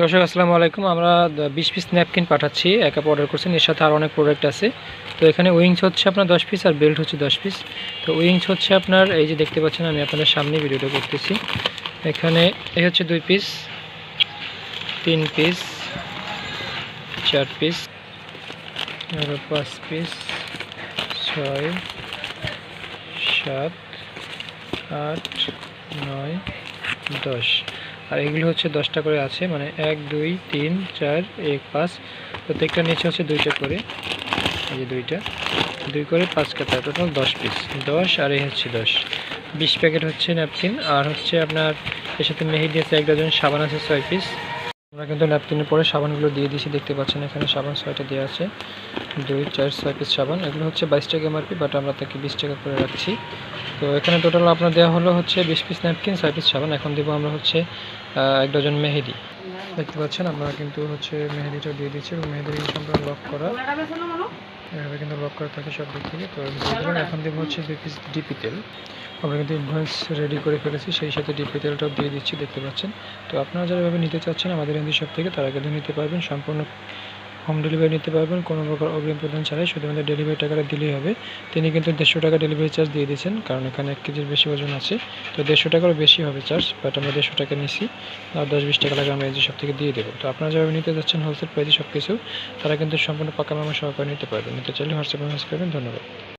দর্শক, আসসালামু আলাইকুম। আমরা বিশ পিস ন্যাপকিন পাঠাচ্ছি। এক অর্ডার করছেন। এর সাথে আরও অনেক প্রোডাক্ট আছে। তো এখানে উইংস হচ্ছে আপনার দশ পিস আর বেল্ট হচ্ছে দশ পিস তো উইংস হচ্ছে আপনার, এই যে দেখতে পাচ্ছেন, আমি আপনাদের সামনে ভিডিওটা করতেছি। এখানে এই হচ্ছে দুই পিস তিন পিস চার পিস পাঁচ পিস ছয়, সাত, আট, নয়, দশ। আর এগুলো হচ্ছে দশটা করে আছে মানে এক, দুই, তিন, চার, এক, পাঁচ। প্রত্যেকটা নিচে হচ্ছে দুইটা করে। এই যে দুইটা। দুই করে পাঁচ কাতা টোটাল দশ পিস দশ আর এই হচ্ছে দশ। বিশ প্যাকেট হচ্ছে ন্যাপকিন। আর হচ্ছে আপনার এর সাথে মেহেদি আছে, এক ডজন সাবান আছে ছয় পিস আমরা কিন্তু ন্যাপকিনের পরে সাবানগুলো দিয়ে দিয়েছি, দেখতে পাচ্ছেন এখানে সাবান ছয়টা দেওয়া আছে। দুই, চার, ছয় পিস সাবান। এগুলো হচ্ছে বাইশ টাকা এমআরপি বাট আমরা তাকে বিশ টাকা করে রাখছি। তো এখানে টোটাল আপনার দেওয়া হলো হচ্ছে বিশ পিস ন্যাপকিন ছয় পিস সাবান। এখন দেবো আমরা হচ্ছে এক ডজন মেহেদি। দেখতে পাচ্ছেন আমরা কিন্তু হচ্ছে মেহেদিটা দিয়ে দিচ্ছি এবং মেহেদি সম্পর্কে লক করা। এভাবে কিন্তু লক করে থাকে সব দিক থেকে। তো দেখবেন এখন দেবো হচ্ছে পিস ডিপি তেল। আমরা কিন্তু ইনভয়েস রেডি করে ফেলেছি, সেই সাথে ডিপি তেলটাও দিয়ে দিচ্ছি, দেখতে পাচ্ছেন। তো আপনারা যারা এভাবে নিতে চাচ্ছেন আমাদের এনজি শপ থেকে, তারা কিন্তু নিতে পারবেন, সম্পূর্ণ হোম ডেলিভারি নিতে পারবেন, কোনো প্রকার অগ্রিম প্রদান ছাড়াই। শুধুমাত্র ডেলিভারি টাকাটা দিলেই হবে। তিনি কিন্তু দেড়শো টাকা ডেলিভারি চার্জ দিয়ে দিয়েছেন, কারণ এখানে এক কেজির বেশি ওজন আছে। তো দেড়শো টাকারও বেশি হবে চার্জ, বাট আমরা দেড়শো টাকা নিছি। আর দশ বিশ টাকা লাগে আমরা যে সব থেকে দিয়ে দেবো। তো আপনারা যারা নিতে যাচ্ছেন, হোলসেল প্রাইসে সব কিছু তারা কিন্তু সম্পূর্ণ পাকা মামা সহকারে নিতে পারবেন। নিতে চাইলে হোয়াটসঅ্যাপে মেসেজ করবেন। ধন্যবাদ।